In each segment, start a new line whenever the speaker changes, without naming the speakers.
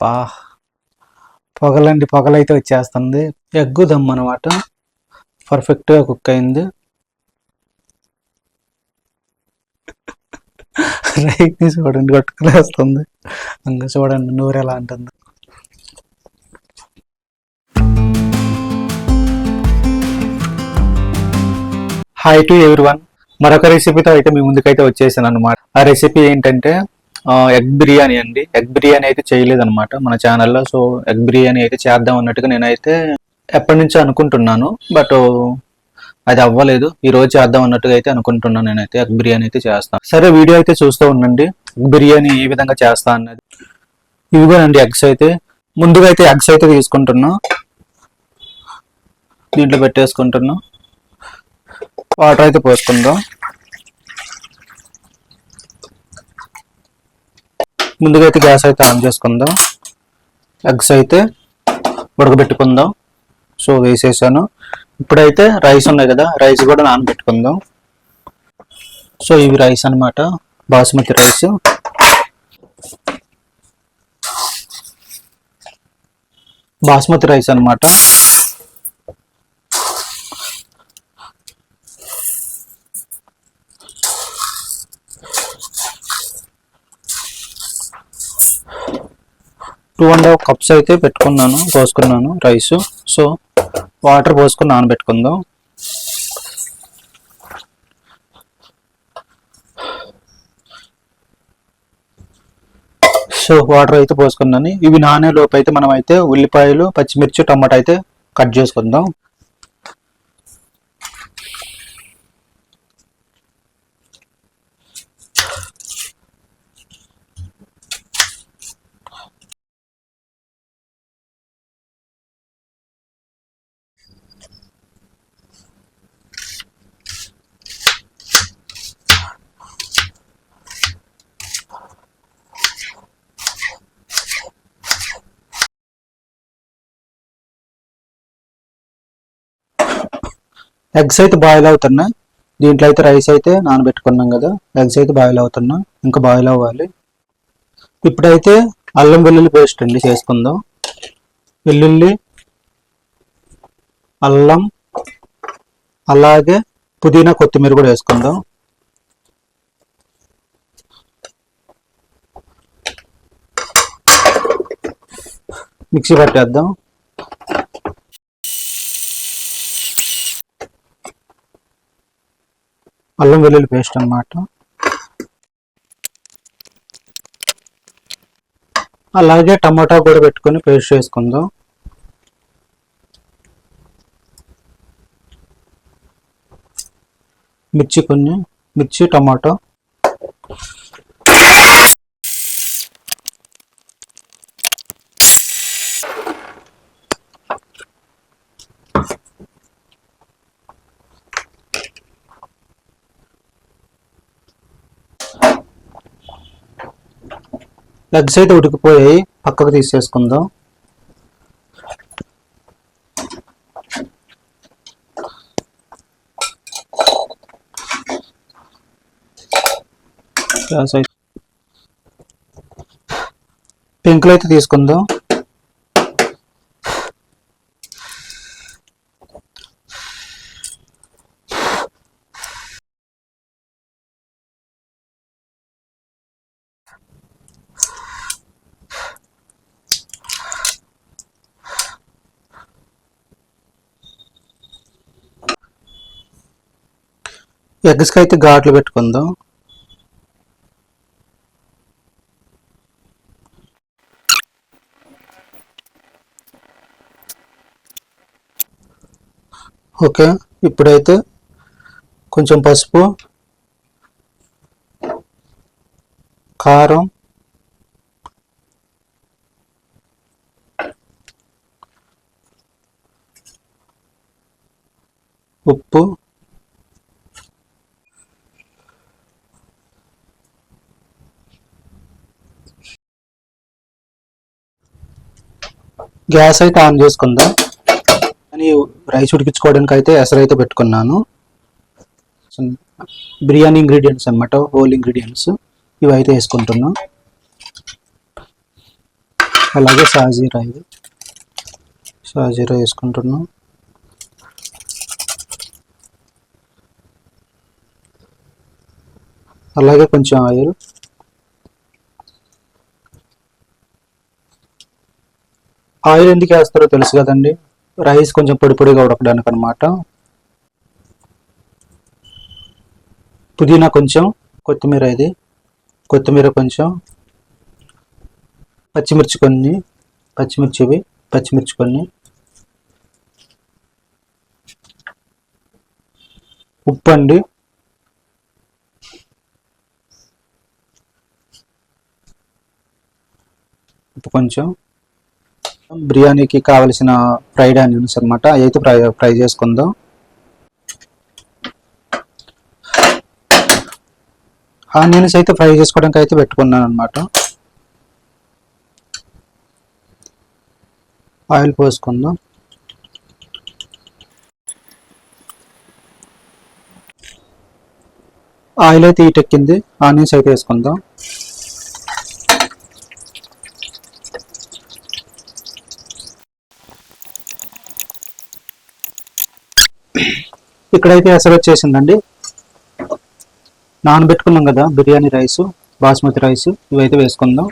అబ్బా. పొగలండి పొగలైతే వచ్చేస్తుంది. ఎగ్గు దమ్ అనమాట పర్ఫెక్ట్గా కుక్ అయింది. రైట్ని చూడండి కొట్టుకులేస్తుంది. ఇంకా చూడండి నూరు ఎలా ఉంటుంది హాయ్ టు ఎవ్రీ వన్ మరొక రెసిపీతో అయితే మీ ముందుకైతే వచ్చేసాను అనమాట ఆ రెసిపీ ఏంటంటే ఎగ్ బిర్యానీ అండి. ఎగ్ బిర్యానీ అయితే చేయలేదు అనమాట మన ఛానల్లో. సో ఎగ్ బిర్యానీ అయితే చేద్దాం అన్నట్టుగా నేనైతే ఎప్పటి నుంచో అనుకుంటున్నాను. బట్ అది అవ్వలేదు. ఈ రోజు చేద్దాం అన్నట్టుగా అయితే అనుకుంటున్నాను నేనైతే. ఎగ్ బిర్యానీ అయితే చేస్తాను సరే వీడియో అయితే చూస్తూ ఉండండి. ఎగ్ బిర్యానీ ఏ విధంగా చేస్తా అన్నది. ఇవిగోనండి ఎగ్స్ అయితే. ముందుగా అయితే ఎగ్స్ అయితే తీసుకుంటున్నా. దీంట్లో పెట్టేసుకుంటున్నా. వాటర్ అయితే పోసుకుందాం. ముందుగా అయితే గ్యాస్ అయితే ఆన్ చేసుకుందాం. ఎగ్స్ అయితే ఉడకబెట్టుకుందాం. సో వేసేసాను. ఇప్పుడైతే రైస్ ఉన్నాయి కదా రైస్ కూడా నానబెట్టుకుందాం. సో ఇవి రైస్ అన్నమాట. బాస్మతి రైస్. బాస్మతి రైస్ అన్నమాట. టూ అండ్ హాఫ్ కప్స్ అయితే పెట్టుకున్నాను పోసుకున్నాను రైస్. సో వాటర్ పోసుకుని నానబెట్టుకుందాం. సో వాటర్ అయితే పోసుకున్నాను. ఇవి నానే లోపు అయితే మనం అయితే ఉల్లిపాయలు పచ్చిమిర్చి టమాటా అయితే కట్ చేసుకుందాం. ఎగ్స్ అయితే బాయిల్ అవుతున్నాయి దీంట్లో అయితే రైస్ అయితే నానబెట్టుకున్నాం కదా. ఎగ్స్ అయితే బాయిల్ అవుతున్నా. ఇంకా బాయిల్ అవ్వాలి. ఇప్పుడైతే అల్లం వెల్లుల్లి పేస్ట్ అండి చేసుకుందాం. వెల్లుల్లి అల్లం అలాగే పుదీనా కొత్తిమీర కూడా వేసుకుందాం. మిక్సీ పట్టేద్దాం. అల్లం వెల్లుల్లి పేస్ట్ అన్నమాట. అలాగే టమాటా కూడా పెట్టుకొని పేస్ట్ చేసుకుందాం. మిర్చి కొన్ని మిర్చి టమాటో. లెగ్స్ అయితే ఉడికిపోయాయి పక్కకు తీసేసుకుందాం. గ్యాస్ అయితే తీసుకుందాం. ఎగ్స్కి అయితే ఘాట్లు పెట్టుకుందాం. ఓకే ఇప్పుడైతే కొంచెం పసుపు కారం ఉప్పు గ్యాస్ అయితే ఆన్ చేసుకుందాం. అని రైస్ ఉడికించుకోవడానికి అయితే ఎసరు అయితే పెట్టుకున్నాను. బిర్యానీ ఇంగ్రీడియంట్స్ అన్నమాట హోల్ ఇంగ్రీడియంట్స్ ఇవి అయితే వేసుకుంటున్నాం. అలాగే షాజీరా ఇది. షాజీరా వేసుకుంటున్నాం. అలాగే కొంచెం ఆయిల్. ఆయిల్ ఎందుకు వేస్తారో తెలుసు కదండి. రైస్ కొంచెం పొడి పొడిగా ఉడకడానికి అనమాట పుదీనా కొంచెం కొత్తిమీర ఇది. కొత్తిమీర కొంచెం పచ్చిమిర్చి కొన్ని పచ్చిమిర్చివి పచ్చిమిర్చి కొన్ని. ఉప్పు అండి. ఉప్పు కొంచెం. బిర్యానీకి కావలసిన ఫ్రైడ్ ఆనియన్స్ అనమాట అయితే ఫ్రై ఫ్రై చేసుకుందాం. ఆనియన్స్ అయితే ఫ్రై చేసుకోవడానికి అయితే పెట్టుకున్నాను అనమాట ఆయిల్ పోసుకుందాం. ఆయిల్ అయితే ఈటెక్కింది ఆనియన్స్ అయితే వేసుకుందాం. ఇక్కడైతే అసలు వచ్చేసిందండి. నానబెట్టుకున్నాం కదా బిర్యానీ రైస్ బాస్మతి రైస్ ఇవైతే వేసుకుందాం.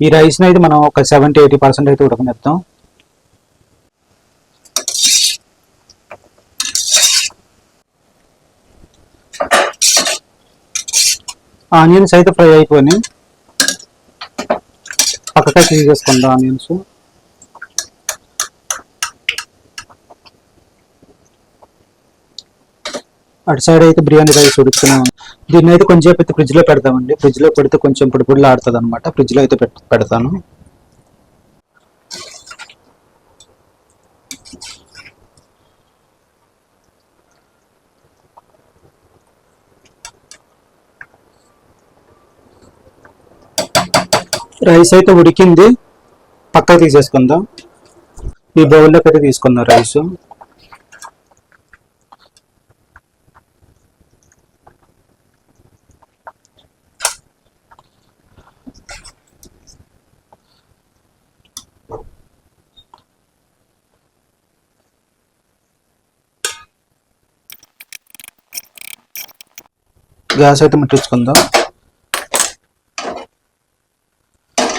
ఈ రైస్ని అయితే మనం ఒక సెవెంటీ ఎయిటీ పర్సెంట్ అయితే ఉడకనిస్తాం ఆనియన్స్ అయితే ఫ్రై అయిపోయినాయి. పక్కగా తీసేసుకుందాం ఆనియన్స్. అటు సైడ్ అయితే బిర్యానీ రైస్ ఉడుకుతున్నాం. దీన్ని అయితే కొంచెం అయితే ఫ్రిడ్జ్లో పెడతామండి. ఫ్రిడ్జ్లో పెడితే కొంచెం పొడి పొడిలో ఆడుతుంది అనమాట ఫ్రిడ్జ్లో అయితే పెడతాను. రైస్ అయితే ఉడికింది. పక్కకు తీసేసుకుందాం. ఈ బౌల్లోకి అయితే తీసుకుందాం రైస్. గ్యాస్ అయితే ముట్టించుకుందాం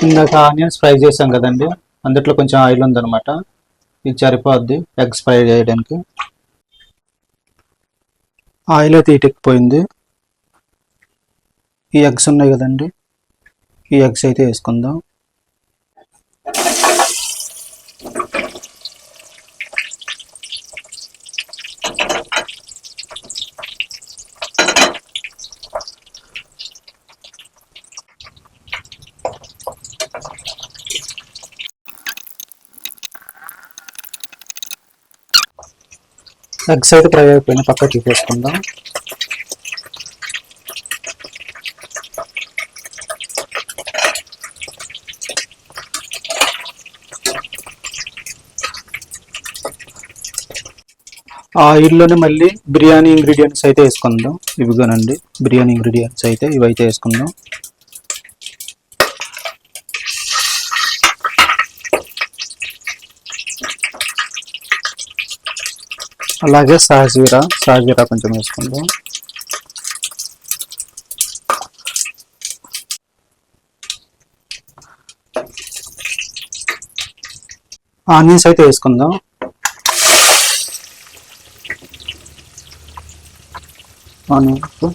ఇందాక ఆనియన్స్ ఫ్రై చేసాం కదండి అందుట్లో కొంచెం ఆయిల్ ఉందనమాట ఇది సరిపోద్ది ఎగ్స్ ఫ్రై చేయడానికి. ఆయిల్ అయితే ఇటుక్కుపోయింది ఈ ఎగ్స్ ఉన్నాయి కదండి ఈ ఎగ్స్ అయితే వేసుకుందాం. ఎగ్స్ అయితే ఫ్రై అయిపోయినా పక్క తీసేసుకుందాం. ఆయిల్లోనే మళ్ళీ బిర్యానీ ఇంగ్రీడియంట్స్ అయితే వేసుకుందాం. ఇవిగోనండి బిర్యానీ ఇంగ్రీడియంట్స్ అయితే ఇవైతే వేసుకుందాం. అలాగే సాజీరా సాజీరా కొంచెం వేసుకుందాం. ఆనియన్స్ అయితే వేసుకుందాం. ఆనియన్స్.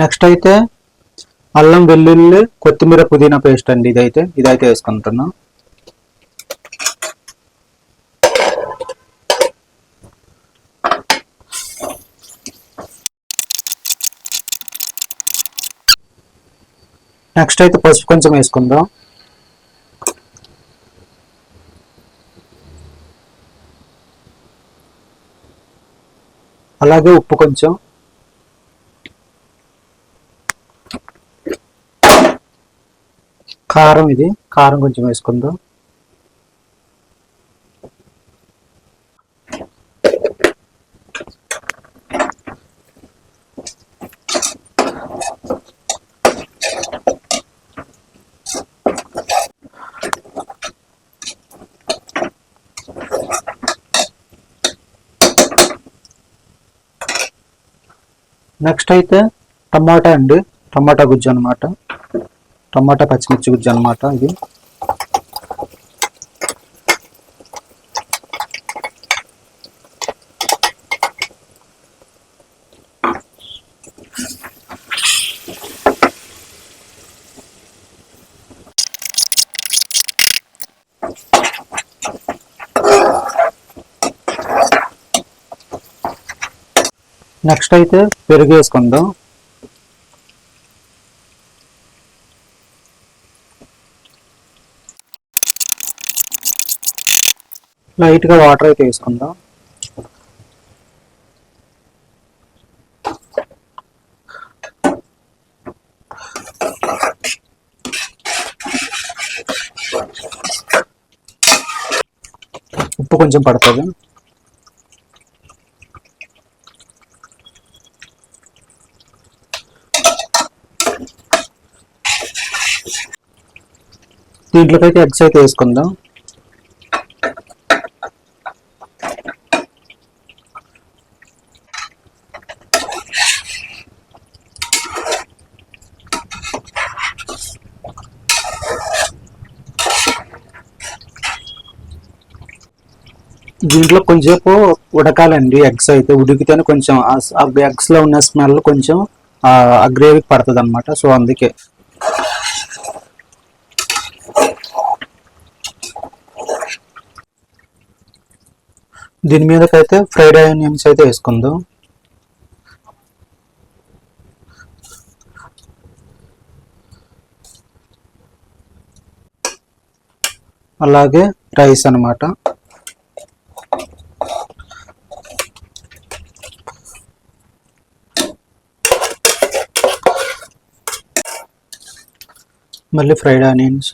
నెక్స్ట్ అయితే అల్లం వెల్లుల్లి కొత్తిమీర పుదీనా పేస్ట్ అండి ఇదైతే. ఇదైతే వేసుకుంటున్నాం. నెక్స్ట్ అయితే పసుపు కొంచెం వేసుకుందాం. అలాగే ఉప్పు కొంచెం. కారం ఇది. కారం కొంచెం వేసుకుందాం. నెక్స్ట్ అయితే టమాటా అండి. టమాటా గుజ్జు అనమాట టమాటా పచ్చిమిర్చి గుజ్జు అనమాట ఇది. నెక్స్ట్ అయితే పెరుగు వేసుకుందాం. లైట్గా వాటర్ అయితే వేసుకుందాం. ఉప్పు కొంచెం పడుతుంది. దీంట్లోకైతే ఎగ్స్ అయితే వేసుకుందాం. దీంట్లో కొంచెంసేపు ఉడకాలండి ఎగ్స్ అయితే. ఉడికితేనే కొంచెం ఆ ఎగ్స్లో ఉన్న స్మెల్ కొంచెం ఆ గ్రేవీకి పడుతుంది అనమాట సో అందుకే. దీని మీదకైతే ఫ్రైడ్ ఆనియన్స్ అయితే వేసుకుందాం. అలాగే రైస్ అన్నమాట. మళ్ళీ ఫ్రైడ్ ఆనియన్స్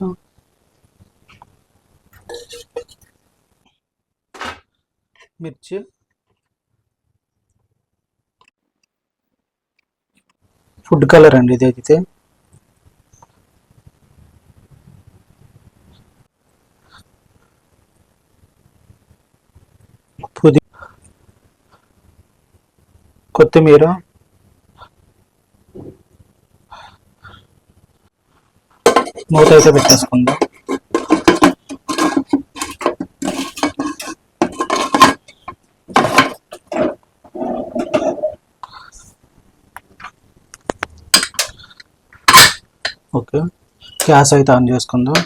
మిర్చి. ఫుడ్ కలర్ అండి ఇది అయితే. కొత్తిమీర. మూత అయితే పెట్టేసుకుందాం. ఓకే. గ్యాస్ అయితే ఆన్ చేసుకుందాం.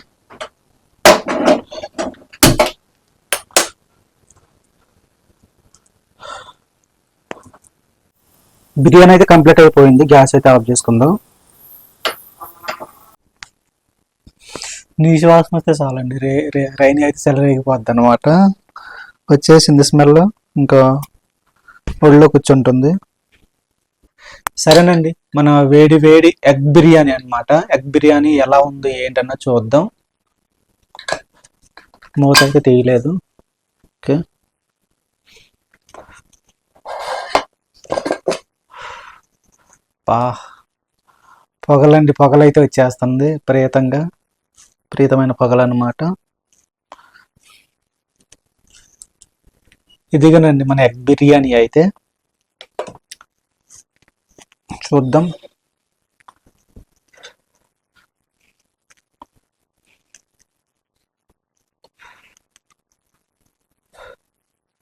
బిర్యానీ అయితే కంప్లీట్ అయిపోయింది. గ్యాస్ అయితే ఆఫ్ చేసుకుందాం. నీచు వాసన వస్తే చాలండి. రే రే రైని అయితే సెలరేగిపోద్ది అనమాట వచ్చేసింది స్మెల్. ఇంకా ఒళ్ళో కూర్చుంటుంది. సరేనండి. మన వేడి వేడి ఎగ్ బిర్యానీ అన్నమాట. ఎగ్ బిర్యానీ ఎలా ఉంది ఏంటన్నా చూద్దాం. మూత అయితే తీయలేదు. ఓకే. పా. పొగలండి పొగలైతే వచ్చేస్తుంది ప్రేతంగా. విపరీతమైన పగలన్నమాట. ఇదిగోనండి మన ఎగ్ బిర్యానీ అయితే. చూద్దాం.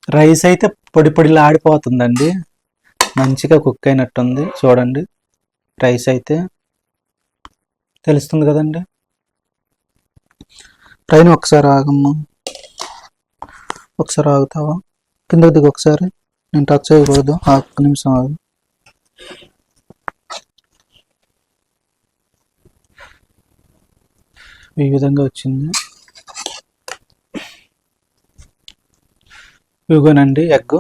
రైస్ అయితే పొడి పొడిలా ఆడిపోతుందండి. మంచిగా కుక్ అయినట్టుంది. చూడండి. రైస్ అయితే. తెలుస్తుంది కదండి. ట్రైన్ ఒకసారి ఆగమ్మా. ఒకసారి ఆగుతావా? కిందకి దిగు ఒకసారి. నేను టచ్ చేయకూడదు. ఆ ఒక్క నిమిషం ఆగు. ఈ విధంగా వచ్చింది. ఇవిగోనండి ఎగ్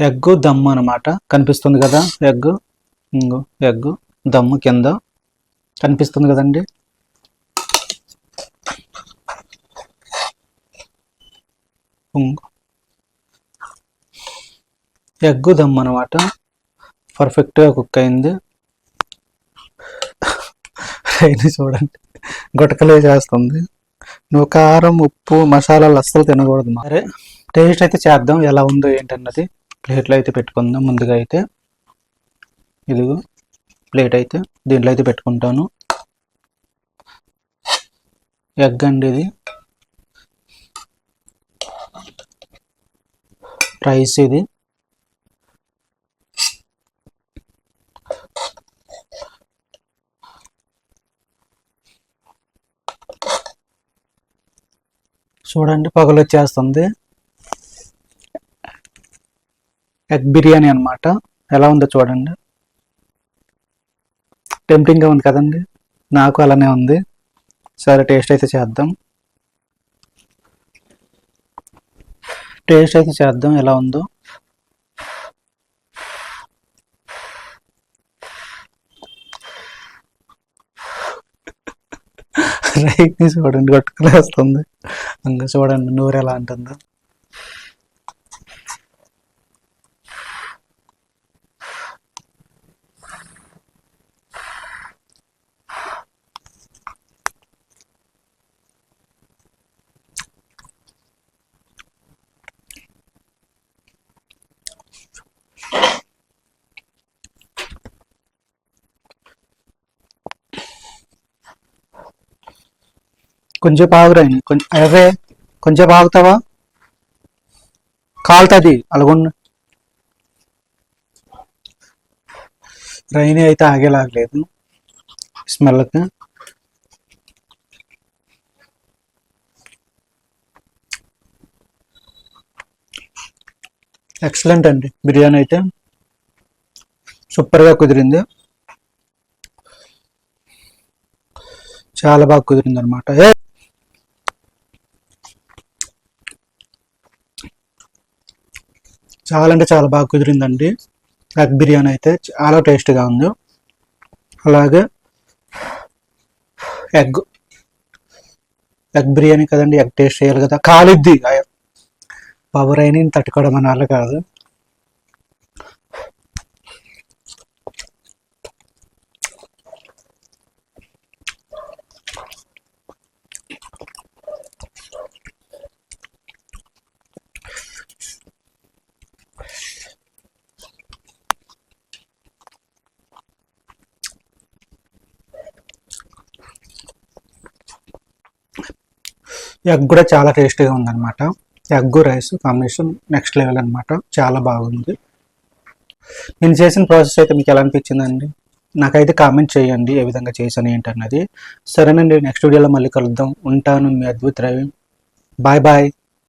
ఎగ్ దమ్ అన్నమాట. కనిపిస్తుంది కదా? ఎగ్ ఇంగో ఎగ్ దమ్ము కింద. కనిపిస్తుంది కదండి? ఇంగో. ఎగ్ దమ్ అనమాట పర్ఫెక్ట్గా కుక్ అయింది. రైని చూడండి. గుటకలే చేస్తుంది. నువ్వు కారం ఉప్పు మసాలాలు అస్సలు తినకూడదు మరి టేస్ట్ అయితే చేద్దాం. ఎలా ఉందో ఏంటన్నది ప్లేట్లో అయితే పెట్టుకుందాం ముందుగా అయితే. ఇదిగో ప్లేట్ అయితే దీంట్లో అయితే పెట్టుకుంటాను. ఎగ్ అండి ఇది. రైస్ ఇది చూడండి పగలు వచ్చేస్తుంది. ఎగ్ బిర్యానీ అన్నమాట. ఎలా ఉందో చూడండి. టెంప్టింగ్గా ఉంది కదండి. నాకు అలానే ఉంది. సరే టేస్ట్ అయితే చేద్దాం. టేస్ట్ అయితే చేద్దాం ఎలా ఉందో. రైట్ని చూడండి కొట్టుకులేస్తుంది ఇంకా చూడండి నూరు ఎలా ఉంటుందో కొంచెం ఆగురాయి కొంచెం అరే కొంచెం ఆగుతావా కాలుతుంది అలాగున్న రైన్ అయితే ఆగేలాగలేదు స్మెల్కి ఎక్సలెంట్ అండి బిర్యానీ అయితే. సూపర్గా కుదిరింది. చాలా బాగా కుదిరింది అనమాట చాలా అంటే చాలా బాగా కుదిరిందండి. ఎగ్ బిర్యానీ అయితే చాలా టేస్ట్గా ఉంది. అలాగే ఎగ్ ఎగ్ బిర్యానీ కదండి ఎగ్ టేస్ట్ చేయాలి కదా. కాలిద్ది. పవర్ అయిన తట్టుకోవడం అని కాదు. ఎగ్ కూడా చాలా టేస్టీగా ఉందన్నమాట. Egg rice combination next level అనమాట చాలా బాగుంది. నేను చేసిన ప్రాసెస్ అయితే మీకు ఎలా అనిపించిందండి? నాకైతే కామెంట్ చేయండి ఏ విధంగా చేశాను ఏంటన్నది. సరేనండి నెక్స్ట్ వీడియోలో మళ్ళీ కలుద్దాం. ఉంటాను మీ అద్భుత రవి. Bye bye.